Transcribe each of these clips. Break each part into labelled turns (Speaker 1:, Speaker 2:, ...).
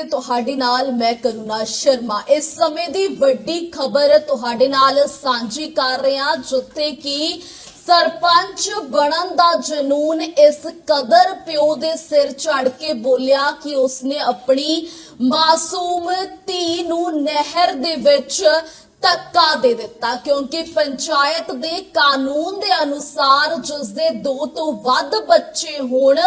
Speaker 1: ਤੇ ਤੁਹਾਡੇ ਨਾਲ ਮੈਂ ਕਰੁਣਾ ਸ਼ਰਮਾ। ਇਸ ਸਮੇਂ ਦੀ ਵੱਡੀ ਖਬਰ ਤੁਹਾਡੇ ਨਾਲ ਸਾਂਝੀ ਕਰ ਰਹੇ, ਜਿੱਥੇ ਕਿ ਸਰਪੰਚ ਬਣਨ ਦਾ ਜਨੂਨ ਇਸ ਕਦਰ ਪਿਓ ਦੇ ਸਿਰ ਚੜ ਕੇ ਬੋਲਿਆ ਕਿ ਉਸਨੇ ਆਪਣੀ ਮਾਸੂਮ ਧੀ ਨੂੰ ਨਹਿਰ ਦੇ ਵਿੱਚ ਧੱਕਾ ਦੇ ਦਿੱਤਾ, ਕਿਉਂਕਿ ਪੰਚਾਇਤ ਦੇ ਕਾਨੂੰਨ ਦੇ ਅਨੁਸਾਰ ਜਿਸ ਦੇ ਦੋ ਤੋਂ ਵੱਧ ਬੱਚੇ ਹੋਣ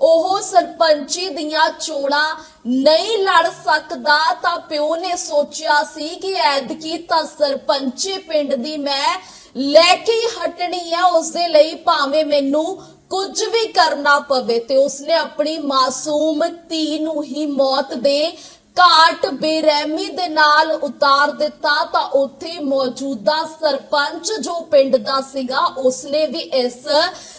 Speaker 1: ਉਹ ਸਰਪੰਚੀ ਦੀਆਂ ਚੋਣਾਂ ਨਹੀਂ ਲੜ ਸਕਦਾ ਤਾਂ ਪਿਓ ਨੇ ਸੋਚਿਆ ਸੀ ਕਿ ਐਦਕੀ ਤਾਂ ਸਰਪੰਚੀ ਪਿੰਡ ਦੀ ਮੈਂ ਲੈ ਕੇ ਹਟਣੀ ਹੈ ਉਸ ਦੇ ਲਈ ਭਾਵੇਂ ਮੈਨੂੰ ਕੁਝ ਵੀ ਕਰਨਾ ਪਵੇ। ਤੇ ਉਸਨੇ ਆਪਣੀ ਮਾਸੂਮ ਧੀ ਨੂੰ ਹੀ ਮੌਤ ਦੇ ਘਾਟ ਬੇਰਹਿਮੀ ਦੇ ਨਾਲ ਉਤਾਰ ਦਿੱਤਾ ਤਾਂ ਉੱਥੇ ਮੌਜੂਦਾ ਸਰਪੰਚ ਜੋ ਪਿੰਡ ਦਾ ਸੀਗਾ, ਉਸਨੇ ਵੀ ਇਸ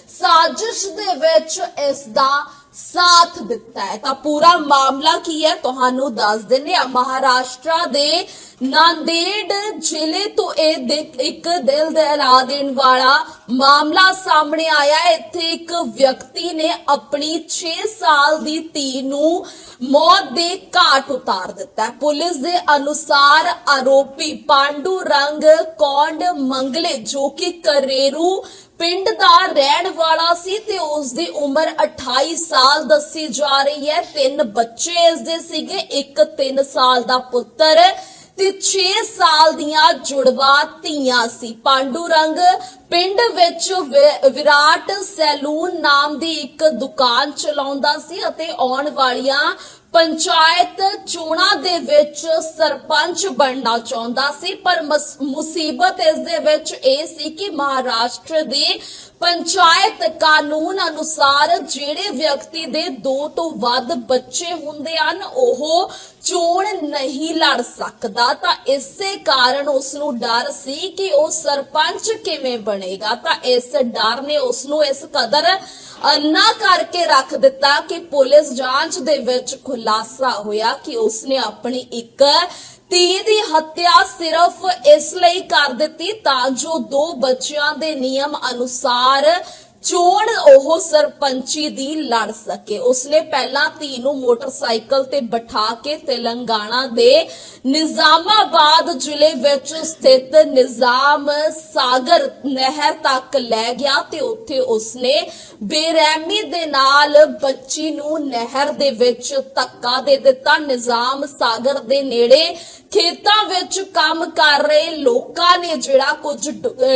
Speaker 1: ਸਾਜ਼ਿਸ਼ ਦੇ ਵਿੱਚ ਇਸ ਦਾ ਸਾਥ ਦਿੱਤਾ ਹੈ। ਤਾਂ ਪੂਰਾ ਮਾਮਲਾ ਕੀ ਹੈ? ਤੁਹਾਨੂੰ ਦੱਸ ਦਿੰਦੇ ਆ ਮਹਾਰਾਸ਼ਟਰ ਦੇ ਨਾਂਦੇੜ ਜ਼ਿਲ੍ਹੇ ਤੋਂ ਇਹ ਇੱਕ ਦਿਲ ਦਹਿਲਾ ਦੇਣ ਵਾਲਾ ਮਾਮਲਾ ਸਾਹਮਣੇ ਆਇਆ ਹੈ। ਇੱਥੇ ਇੱਕ ਵਿਅਕਤੀ ਨੇ ਆਪਣੀ 6 ਸਾਲ ਦੀ ਧੀ ਨੂੰ ਮੌਤ ਦੇ ਘਾਟ ਉਤਾਰ ਦਿੱਤਾ ਪੁਲਿਸ ਦੇ ਅਨੁਸਾਰ ਆਰੋਪੀ ਪਾਂਡੂ ਰੰਗ ਕੌਂਡ ਮੰਗਲੇ ਜੋ ਕਿ ਕਰੇਰੂ ਪਿੰਡ ਦਾ ਰਹਿਣ ਵਾਲਾ ਸੀ ਤੇ ਉਸ ਦੀ ਉਮਰ 28 ਸਾਲ ਦੱਸੀ ਜਾ ਰਹੀ ਹੈ। ਤਿੰਨ ਬੱਚੇ ਇਸ ਦੇ ਸੀਗੇ, ਇੱਕ 3 ਸਾਲ ਦਾ ਪੁੱਤਰ ਤੇ 6 ਸਾਲ ਦੀਆਂ ਜੁੜਵਾ ਧੀਆਂ ਸੀ। ਪਾਂਡੂ ਰੰਗ ਪਿੰਡ ਵਿੱਚ ਵਿਰਾਟ ਸੈਲੂਨ ਨਾਮ ਦੀ ਇੱਕ ਦੁਕਾਨ ਚਲਾਉਂਦਾ ਸੀ ਅਤੇ ਆਉਣ ਵਾਲੀਆਂ ਪੰਚਾਇਤ ਚੋਣਾਂ ਦੇ ਵਿੱਚ ਸਰਪੰਚ ਬਣਨਾ ਚਾਹੁੰਦਾ ਸੀ, ਪਰ ਮੁਸੀਬਤ ਇਸ ਦੇ ਵਿੱਚ ਇਹ ਸੀ ਕਿ ਮਹਾਰਾਸ਼ਟਰ ਦੇ ਪੰਚਾਇਤ ਕਾਨੂੰਨ ਅਨੁਸਾਰ ਜਿਹੜੇ ਵਿਅਕਤੀ ਦੇ ਦੋ ਤੋਂ ਵੱਧ ਬੱਚੇ ਹੁੰਦੇ ਹਨ, ਉਹ ਚੋਣ ਨਹੀਂ ਲੜ ਸਕਦਾ। ਤਾਂ ਇਸੇ ਕਾਰਨ ਉਸ ਨੂੰ ਡਰ ਸੀ ਕਿ ਉਹ ਸਰਪੰਚ ਕਿਵੇਂ ਬਣੇਗਾ। ਤਾਂ ਇਸ ਡਰ ਨੇ ਉਸ ਨੂੰ ਇਸ ਕਦਰ ਅੰਨਾ ਕਰਕੇ ਰੱਖ ਦਿੱਤਾ ਕਿ ਪੁਲਿਸ ਜਾਂਚ ਦੇ ਵਿੱਚ ਖੁਲਾਸਾ ਹੋਇਆ ਕਿ ਉਸਨੇ ਆਪਣੀ ਇੱਕ ਧੀ ਦੀ ਹੱਤਿਆ ਸਿਰਫ ਇਸ ਲਈ ਕਰ ਦਿੱਤੀ ਤਾਂ ਜੋ ਦੋ ਬੱਚਿਆਂ ਦੇ ਨਿਯਮ ਅਨੁਸਾਰ ਚੋਣ ਉਹ ਸਰਪੰਚੀ ਦੀ ਲੜ ਸਕੇ। ਉਸਨੇ ਪਹਿਲਾਂ ਧੀ ਨੂੰ ਮੋਟਰਸਾਈਕਲ ਤੇ ਬਿਠਾ ਕੇ ਤੇਲੰਗਾਨਾ ਦੇ ਨਿਜ਼ਾਮਾਬਾਦ ਜ਼ਿਲ੍ਹੇ ਵਿੱਚ ਸਥਿਤ ਨਿਜ਼ਾਮ ਸਾਗਰ ਨਹਿਰ ਤੱਕ ਲੈ ਗਿਆ ਤੇ ਉੱਥੇ ਉਸਨੇ ਬੇਰਹਿਮੀ ਦੇ ਨਾਲ ਬੱਚੀ ਨੂੰ ਨਹਿਰ ਦੇ ਵਿੱਚ ਧੱਕਾ ਦੇ ਦਿੱਤਾ। ਨਿਜ਼ਾਮ ਸਾਗਰ ਦੇ ਨੇੜੇ ਖੇਤਾਂ ਵਿੱਚ ਕੰਮ ਕਰ ਰਹੇ ਲੋਕਾਂ ਨੇ ਜਿਹੜਾ ਕੁਝ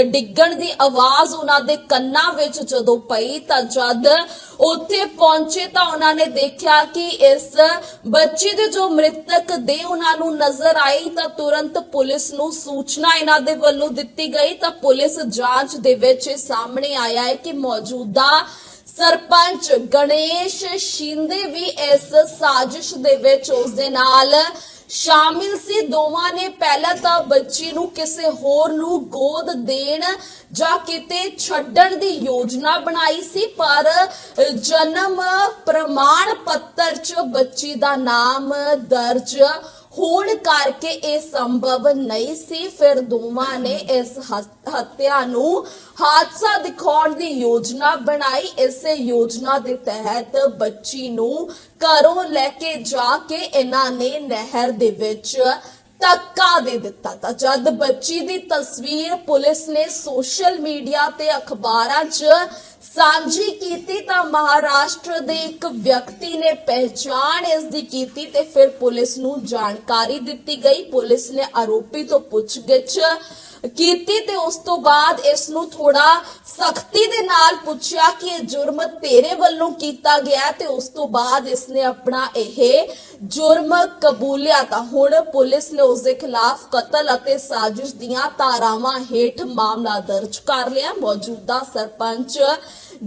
Speaker 1: ਡਿੱਗਣ ਦੀ ਆਵਾਜ਼ ਉਹਨਾਂ ਦੇ ਕੰਨਾਂ ਵਿੱਚ ਜਦੋਂ ਪਈ ਤਾਂ ਜਦ ਉੱਥੇ ਪਹੁੰਚੇ ਤਾਂ ਉਹਨਾਂ ਨੇ ਦੇਖਿਆ ਕਿ ਇਸ ਬੱਚੀ ਦੇ ਜੋ ਮ੍ਰਿਤਕ ਦੇ ਉਹਨਾਂ ਨੂੰ ਨਜ਼ਰ ਆਈ ਤਾਂ ਤੁਰੰਤ ਪੁਲਿਸ ਨੂੰ ਸੂਚਨਾ ਇਹਨਾਂ ਦੇ ਵੱਲੋਂ ਦਿੱਤੀ ਗਈ। ਤਾਂ ਪੁਲਿਸ ਜਾਂਚ ਦੇ ਵਿੱਚ ਇਹ ਸਾਹਮਣੇ ਆਇਆ ਹੈ ਕਿ ਮੌਜੂਦਾ ਸਰਪੰਚ ਗਣੇਸ਼ ਸ਼ਿੰਦੇ ਵੀ ਇਸ ਸਾਜ਼ਿਸ਼ ਦੇ ਵਿੱਚ ਉਸ ਦੇ ਨਾਲ ਸ਼ਾਮਿਲ ਸੀ। ਦੋਵਾਂ ਨੇ ਪਹਿਲਾਂ ਤਾਂ ਬੱਚੀ ਨੂੰ ਕਿਸੇ ਹੋਰ ਨੂੰ ਗੋਦ ਦੇਣ ਜਾਂ ਕਿਤੇ ਛੱਡਣ ਦੀ ਯੋਜਨਾ ਬਣਾਈ ਸੀ, ਪਰ ਜਨਮ ਪ੍ਰਮਾਣ ਪੱਤਰ 'ਚ ਬੱਚੀ ਦਾ ਨਾਮ ਦਰਜ ਹੋਣ ਕਰਕੇ ਇਹ ਸੰਭਵ ਨਹੀਂ ਸੀ। ਫਿਰ ਦੋਵਾਂ ਨੇ ਇਸ ਹੱਤਿਆ ਨੂੰ ਹਾਦਸਾ ਦਿਖਾਉਣ ਦੀ ਯੋਜਨਾ ਬਣਾਈ। ਇਸੇ ਯੋਜਨਾ ਦੇ ਤਹਿਤ ਬੱਚੀ ਨੂੰ ਘਰੋਂ ਲੈ ਕੇ ਜਾ ਕੇ ਇਹਨਾਂ ਨੇ ਨਹਿਰ ਦੇ ਵਿੱਚ ਧੱਕਾ ਦੇ ਦਿੱਤਾ ਤਾਂ ਜਦ ਬੱਚੀ ਦੀ ਤਸਵੀਰ ਪੁਲਿਸ ਨੇ ਸੋਸ਼ਲ ਮੀਡੀਆ ਤੇ ਅਖਬਾਰਾਂ 'ਚ ਸਾਂਝੀ ਕੀਤੀ ਤਾਂ ਮਹਾਰਾਸ਼ਟਰ ਦੇ ਇੱਕ ਵਿਅਕਤੀ ਨੇ ਪਹਿਚਾਣ ਇਸ ਦੀ ਕੀਤੀ ਤੇ ਫਿਰ ਪੁਲਿਸ ਨੂੰ ਜਾਣਕਾਰੀ ਦਿੱਤੀ ਗਈ। ਪੁਲਿਸ ਨੇ ਆਰੋਪੀ ਤੋਂ ਪੁੱਛਗਿੱਛ ਕੀਤੀ ਤੇ ਉਸ ਤੋਂ ਬਾਅਦ ਇਸ ਨੂੰ ਥੋੜਾ ਸਖਤੀ ਦੇ ਨਾਲ ਪੁੱਛਿਆ ਕਿ ਇਹ ਜੁਰਮ ਤੇਰੇ ਵੱਲੋਂ ਕੀਤਾ ਗਿਆ ਤੇ ਉਸ ਤੋਂ ਬਾਅਦ ਇਸ ਨੇ ਆਪਣਾ ਇਹ ਜੁਰਮ ਕਬੂਲਿਆ। ਤਾਂ ਹੁਣ ਪੁਲਿਸ ਨੇ ਉਸ ਦੇ ਖਿਲਾਫ ਕਤਲ ਅਤੇ ਸਾਜ਼ਿਸ਼ ਦੀਆਂ ਧਾਰਾਵਾਂ ਹੇਠ ਮਾਮਲਾ ਦਰਜ ਕਰ ਲਿਆ। ਮੌਜੂਦਾ ਸਰਪੰਚ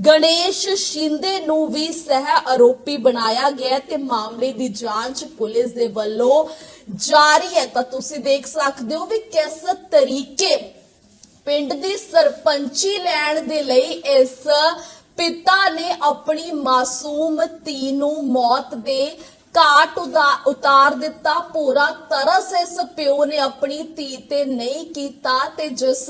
Speaker 1: ਗਣੇਸ਼ ਸ਼ਿੰਦੇ ਨੂੰ ਵੀ ਸਹਿ ਆਰੋਪੀ ਬਣਾਇਆ ਗਿਆ ਤੇ ਮਾਮਲੇ ਦੀ ਜਾਂਚ ਪੁਲਿਸ ਦੇ ਵੱਲੋਂ ਜਾਰੀ ਹੈ। ਤਾਂ ਤੁਸੀਂ ਦੇਖ ਸਕਦੇ ਹੋ ਵੀ ਕਿਸ ਤਰੀਕੇ ਪਿੰਡ ਦੀ ਸਰਪੰਚੀ ਲੈਣ ਦੇ ਲਈ ਇਸ ਪਿਤਾ ਨੇ ਆਪਣੀ ਮਾਸੂਮ ਧੀ ਨੂੰ ਮੌਤ ਦੇ ਘਾਟ ਉਤਾਰ ਦਿੱਤਾ, ਪੂਰਾ ਤਰਸ ਇਸ ਪਿਓ ਨੇ ਆਪਣੀ ਧੀ ਤੇ ਨਹੀਂ ਕੀਤਾ ਤੇ ਜਿਸ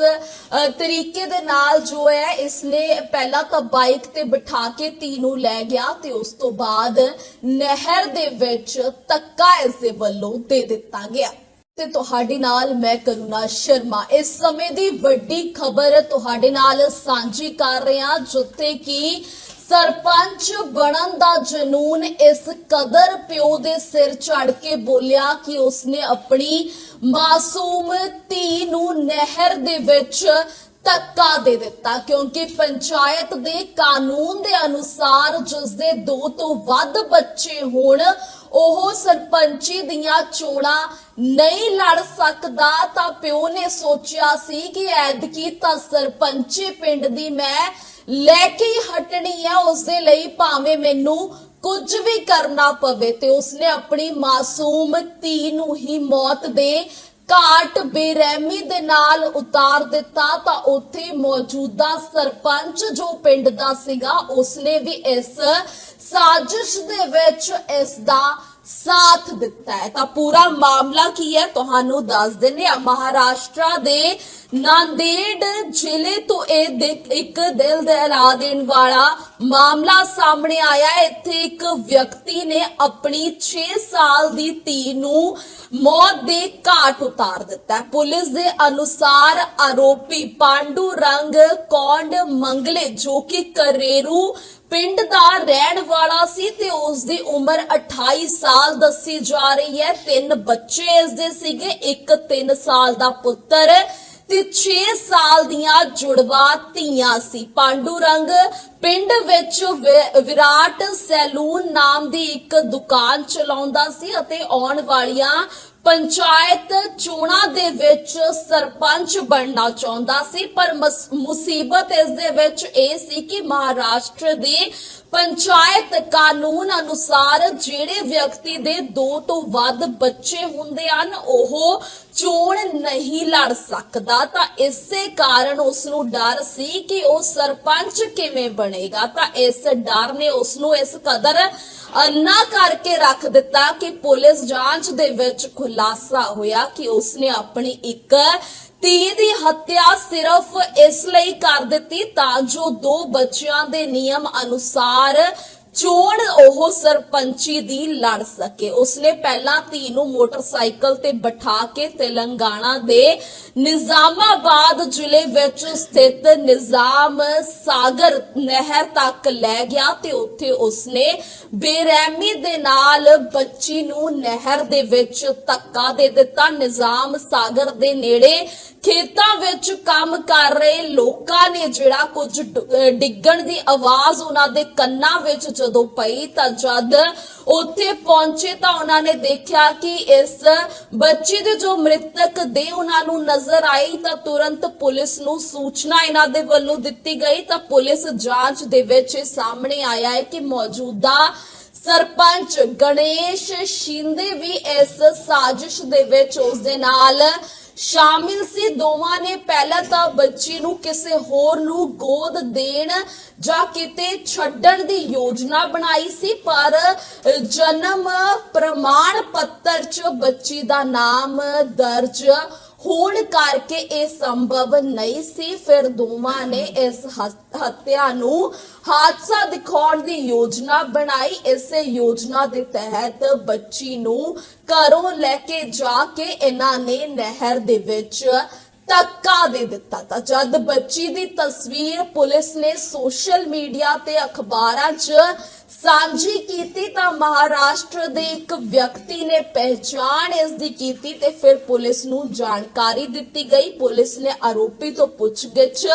Speaker 1: ਤਰੀਕੇ ਦੇ ਨਾਲ ਜੋ ਹੈ, ਇਸਨੇ ਪਹਿਲਾਂ ਤਾਂ ਬਾਈਕ ਤੇ ਬਿਠਾ ਕੇ ਧੀ ਨੂੰ ਲੈ ਗਿਆ ਤੇ ਉਸ ਤੋਂ ਬਾਅਦ ਨਹਿਰ ਦੇ ਵਿੱਚ ਧੱਕਾ ਇਸ ਦੇ ਵੱਲੋਂ ਦੇ ਦਿੱਤਾ ਗਿਆ। ਤੇ ਤੁਹਾਡੇ ਨਾਲ ਮੈਂ ਕਰੁਣਾ ਸ਼ਰਮਾ। ਇਸ ਸਮੇਂ ਦੀ ਵੱਡੀ ਖਬਰ ਤੁਹਾਡੇ ਨਾਲ ਸਾਂਝੀ ਕਰ ਰਹੇ, ਜਿੱਥੇ ਕਿ ਸਰਪੰਚ ਬਣਨ ਦਾ ਜਨੂਨ ਇਸ ਕਦਰ ਪਿਓ ਦੇ ਸਿਰ ਚੜ ਕੇ ਬੋਲਿਆ ਕਿ ਉਸਨੇ ਆਪਣੀ ਮਾਸੂਮ ਧੀ ਨੂੰ ਨਹਿਰ ਦੇ ਵਿੱਚ ਧੱਕਾ ਦੇ ਦਿੱਤਾ, ਕਿਉਂਕਿ ਪੰਚਾਇਤ ਦੇ ਕਾਨੂੰਨ ਦੇ ਅਨੁਸਾਰ ਜਿਸ ਦੇ ਦੋ ਤੋਂ ਵੱਧ ਬੱਚੇ ਹੋਣ, ਉਹ ਸਰਪੰਚੀ ਦੀਆਂ ਚੋਣਾਂ ਨਹੀਂ ਲੜ ਸਕਦਾ, ਤਾਂ ਪਿਓ ਨੇ ਸੋਚਿਆ ਸੀ ਕਿ ਐਦਕੀ ਤਾਂ ਸਰਪੰਚੀ ਪਿੰਡ ਦੀ ਮੈਂ ਲੈ ਕੇ ਹਟਣੀ ਹੈ ਉਸ ਦੇ ਲਈ ਭਾਵੇਂ ਮੈਨੂੰ ਕੁਝ ਵੀ ਕਰਨਾ ਪਵੇ। ਤੇ ਉਸਨੇ ਆਪਣੀ ਮਾਸੂਮ ਧੀ ਨੂੰ ਹੀ ਮੌਤ ਦੇ ਘਾਟ ਬੇਰਹਿਮੀ ਦੇ ਨਾਲ ਉਤਾਰ ਦਿੱਤਾ। ਤਾਂ ਉੱਥੇ ਮੌਜੂਦਾ ਸਰਪੰਚ ਜੋ ਪਿੰਡ ਦਾ ਸੀਗਾ, ਉਸਨੇ ਵੀ ਇਸ ਸਾਜ਼ਿਸ਼ ਦੇ ਵਿੱਚ ਇਸ ਦਾ ਸਾਥ ਦਿੱਤਾ ਹੈ। ਤਾਂ ਪੂਰਾ ਮਾਮਲਾ ਕੀ ਹੈ? ਤੁਹਾਨੂੰ ਦੱਸ ਦਿੰਦੇ ਆ ਮਹਾਰਾਸ਼ਟਰ ਦੇ ਨਾਂਦੇੜ ਜ਼ਿਲ੍ਹੇ ਤੋਂ ਇਹ ਇੱਕ ਦਿਲ ਦਹਿਲਾ ਦੇਣ ਵਾਲਾ ਮਾਮਲਾ ਸਾਹਮਣੇ ਆਇਆ ਇੱਥੇ ਇੱਕ ਵਿਅਕਤੀ ਨੇ ਆਪਣੀ 6 ਸਾਲ ਦੀ ਧੀ ਨੂੰ ਮੌਤ ਦੇ ਘਾਟ ਉਤਾਰ ਦਿੱਤਾ ਪੁਲਿਸ ਦੇ ਅਨੁਸਾਰ ਆਰੋਪੀ ਪਾਂਡੂ ਰੰਗ ਕੌਂਡ ਮੰਗਲੇ ਜੋ ਕਿ ਕਰੇਰੂ ਪਿੰਡ ਦਾ ਰਹਿਣ ਵਾਲਾ ਸੀ ਤੇ ਉਸ ਦੀ ਉਮਰ 28 ਸਾਲ ਦੱਸੀ ਜਾ ਰਹੀ ਹੈ। ਤਿੰਨ ਬੱਚੇ ਇਸ ਦੇ ਸੀਗੇ, ਇੱਕ 3 ਸਾਲ ਦਾ ਪੁੱਤਰ ਤੇ 6 ਸਾਲ ਦੀਆਂ ਜੁੜਵਾ ਧੀਆਂ ਸੀ। ਪਾਂਡੂ ਰੰਗ ਪਿੰਡ ਵਿੱਚ ਵਿਰਾਟ ਸੈਲੂਨ ਨਾਮ ਦੀ ਇੱਕ ਦੁਕਾਨ ਚਲਾਉਂਦਾ ਸੀ ਅਤੇ ਆਉਣ ਵਾਲੀਆਂ ਪੰਚਾਇਤ ਚੋਣਾਂ ਦੇ ਵਿੱਚ ਸਰਪੰਚ ਬਣਨਾ ਚਾਹੁੰਦਾ ਸੀ, ਪਰ ਮੁਸੀਬਤ ਇਸ ਦੇ ਵਿੱਚ ਇਹ ਸੀ ਕਿ ਮਹਾਰਾਸ਼ਟਰ ਦੇ ਪੰਚਾਇਤ ਕਾਨੂੰਨ ਅਨੁਸਾਰ ਜਿਹੜੇ ਵਿਅਕਤੀ ਦੇ ਦੋ ਤੋਂ ਵੱਧ ਬੱਚੇ ਹੁੰਦੇ ਹਨ, ਉਹ ਚੋਣ ਨਹੀਂ ਲੜ ਸਕਦਾ। ਤਾਂ ਇਸੇ ਕਾਰਨ ਉਸ ਨੂੰ ਡਰ ਸੀ ਕਿ ਉਹ ਸਰਪੰਚ ਕਿਵੇਂ ਬਣੇਗਾ। ਤਾਂ ਇਸ ਡਰ ਨੇ ਉਸ ਨੂੰ ਇਸ ਕਦਰ ਅੰਨਾ ਕਰਕੇ ਰੱਖ ਦਿੱਤਾ ਕਿ ਪੁਲਿਸ ਜਾਂਚ ਦੇ ਵਿੱਚ ਖੁਲਾਸਾ ਹੋਇਆ ਕਿ ਉਸਨੇ ਆਪਣੀ ਇੱਕ ਧੀ ਦੀ ਹੱਤਿਆ ਸਿਰਫ ਇਸ ਲਈ ਕਰ ਦਿੱਤੀ ਤਾਂ ਜੋ ਦੋ ਬੱਚਿਆਂ ਦੇ ਨਿਯਮ ਅਨੁਸਾਰ ਚੋਣ ਉਹ ਸਰਪੰਚੀ ਦੀ ਲੜ ਸਕੇ। ਉਸਨੇ ਪਹਿਲਾਂ ਧੀ ਨੂੰ ਮੋਟਰਸਾਈਕਲ ਤੇ ਬਿਠਾ ਕੇ ਤੇਲੰਗਾਨਾ ਦੇ ਨਿਜ਼ਾਮਾਬਾਦ ਜ਼ਿਲ੍ਹੇ ਵਿੱਚ ਸਥਿਤ ਨਿਜ਼ਾਮ ਸਾਗਰ ਨਹਿਰ ਤੱਕ ਲੈ ਗਿਆ ਤੇ ਉੱਥੇ ਉਸਨੇ ਬੇਰਹਿਮੀ ਦੇ ਨਾਲ ਬੱਚੀ ਨੂੰ ਨਹਿਰ ਦੇ ਵਿੱਚ ਧੱਕਾ ਦੇ ਦਿੱਤਾ। ਨਿਜ਼ਾਮ ਸਾਗਰ ਦੇ ਨੇੜੇ ਖੇਤਾਂ ਵਿੱਚ ਕੰਮ ਕਰ ਰਹੇ ਲੋਕਾਂ ਨੇ ਜਿਹੜਾ ਕੁਝ ਡਿੱਗਣ ਦੀ ਆਵਾਜ਼ ਉਹਨਾਂ ਦੇ ਕੰਨਾਂ ਵਿੱਚ ਜਦੋਂ ਪਈ ਤਾਂ ਜਦ ਉੱਥੇ ਪਹੁੰਚੇ ਤਾਂ ਉਹਨਾਂ ਨੇ ਦੇਖਿਆ ਕਿ ਇਸ ਬੱਚੀ ਦੇ ਜੋ ਮ੍ਰਿਤਕ ਦੇ ਉਹਨਾਂ ਨੂੰ ਨਜ਼ਰ ਆਈ ਤਾਂ ਤੁਰੰਤ ਪੁਲਿਸ ਨੂੰ ਸੂਚਨਾ ਇਹਨਾਂ ਦੇ ਵੱਲੋਂ ਦਿੱਤੀ ਗਈ ਤਾਂ ਪੁਲਿਸ ਜਾਂਚ ਦੇ ਵਿੱਚ ਇਹ ਸਾਹਮਣੇ ਆਇਆ ਹੈ ਕਿ ਮੌਜੂਦਾ ਸਰਪੰਚ ਗਣੇਸ਼ ਸ਼ਿੰਦੇ ਵੀ ਇਸ ਸਾਜ਼ਿਸ਼ ਦੇ ਵਿੱਚ ਉਸ ਦੇ ਨਾਲ ਸ਼ਾਮਿਲ ਸੀ। ਦੋਵਾਂ ਨੇ ਪਹਿਲਾਂ ਤਾਂ ਬੱਚੀ ਨੂੰ ਕਿਸੇ ਹੋਰ ਨੂੰ ਗੋਦ ਦੇਣ ਜਾਂ ਕਿਤੇ ਛੱਡਣ ਦੀ ਯੋਜਨਾ ਬਣਾਈ ਸੀ, ਪਰ ਜਨਮ ਪ੍ਰਮਾਣ ਪੱਤਰ 'ਚ ਬੱਚੀ ਦਾ ਨਾਮ ਦਰਜ ਹੋਣ ਕਰਕੇ ਇਹ ਸੰਭਵ ਨਹੀਂ ਸੀ। ਫਿਰ ਦੋਵਾਂ ਨੇ ਇਸ ਹੱਤਿਆ ਨੂੰ ਹਾਦਸਾ ਦਿਖਾਉਣ ਦੀ ਯੋਜਨਾ ਬਣਾਈ। ਇਸੇ ਯੋਜਨਾ ਦੇ ਤਹਿਤ ਬੱਚੀ ਨੂੰ ਘਰੋਂ ਲੈ ਕੇ ਜਾ ਕੇ ਇਹਨਾਂ ਨੇ ਨਹਿਰ ਦੇ ਵਿੱਚ ਧੱਕਾ ਦੇ ਦਿੱਤਾ ਤਾਂ ਜਦ ਬੱਚੀ ਦੀ ਤਸਵੀਰ ਪੁਲਿਸ ਨੇ ਸੋਸ਼ਲ ਮੀਡੀਆ ਤੇ ਅਖਬਾਰਾਂ 'ਚ ਸਾਂਝੀ ਕੀਤੀ ਤਾਂ ਮਹਾਰਾਸ਼ਟਰ ਦੇ ਇੱਕ ਵਿਅਕਤੀ ਨੇ ਪਹਿਚਾਣ ਇਸ ਦੀ ਕੀਤੀ ਤੇ ਫਿਰ ਪੁਲਿਸ ਨੂੰ ਜਾਣਕਾਰੀ ਦਿੱਤੀ ਗਈ। ਪੁਲਿਸ ਨੇ ਆਰੋਪੀ ਤੋਂ ਪੁੱਛਗਿੱਛ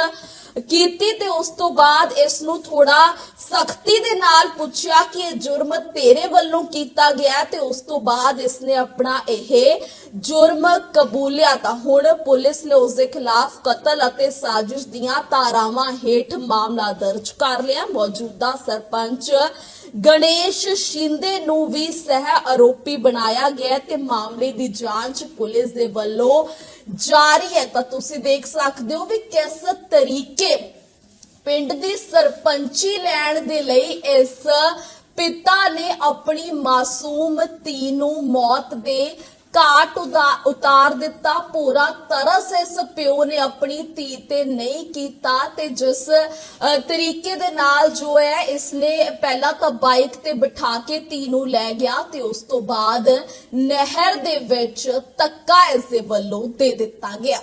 Speaker 1: ਕੀਤੀ ਤੇ ਉਸ ਤੋਂ ਬਾਅਦ ਇਸ ਨੂੰ ਥੋੜਾ ਸਖਤੀ ਦੇ ਨਾਲ ਪੁੱਛਿਆ ਕਿ ਇਹ ਜੁਰਮ ਤੇਰੇ ਵੱਲੋਂ ਕੀਤਾ ਗਿਆ ਤੇ ਉਸ ਤੋਂ ਬਾਅਦ ਇਸ ਨੇ ਆਪਣਾ ਇਹ ਜੁਰਮ ਕਬੂਲਿਆ। ਤਾਂ ਹੁਣ ਪੁਲਿਸ ਨੇ ਉਸ ਦੇ ਖਿਲਾਫ ਕਤਲ ਅਤੇ ਸਾਜ਼ਿਸ਼ ਦੀਆਂ ਧਾਰਾਵਾਂ ਹੇਠ ਮਾਮਲਾ ਦਰਜ ਕਰ ਲਿਆ। ਮੌਜੂਦਾ ਸਰਪੰਚ ਗਣੇਸ਼ ਸ਼ਿੰਦੇ ਨੂੰ ਵੀ ਸਹਿ ਆਰੋਪੀ ਬਣਾਇਆ ਗਿਆ ਤੇ ਮਾਮਲੇ ਦੀ ਜਾਂਚ ਪੁਲਿਸ ਦੇ ਵੱਲੋਂ ਜਾਰੀ ਹੈ। ਤਾਂ ਤੁਸੀਂ ਦੇਖ ਸਕਦੇ ਹੋ ਵੀ ਕਿਸ ਤਰੀਕੇ ਪਿੰਡ ਦੀ ਸਰਪੰਚੀ ਲੈਣ ਦੇ ਲਈ ਇਸ ਪਿਤਾ ਨੇ ਆਪਣੀ ਮਾਸੂਮ ਧੀ ਨੂੰ ਮੌਤ ਦੇ ਘਾਟ ਉਦਾ- ਉਤਾਰ ਦਿੱਤਾ, ਪੂਰਾ ਤਰਸ ਇਸ ਪਿਓ ਨੇ ਆਪਣੀ ਧੀ ਤੇ ਨਹੀਂ ਕੀਤਾ ਤੇ ਜਿਸ ਤਰੀਕੇ ਦੇ ਨਾਲ ਜੋ ਹੈ, ਇਸਨੇ ਪਹਿਲਾਂ ਤਾਂ ਬਾਈਕ ਤੇ ਬਿਠਾ ਕੇ ਧੀ ਨੂੰ ਲੈ ਗਿਆ ਤੇ ਉਸ ਤੋਂ ਬਾਅਦ ਨਹਿਰ ਦੇ ਵਿੱਚ ਧੱਕਾ ਇਸ ਦੇ ਵੱਲੋਂ ਦੇ ਦਿੱਤਾ ਗਿਆ।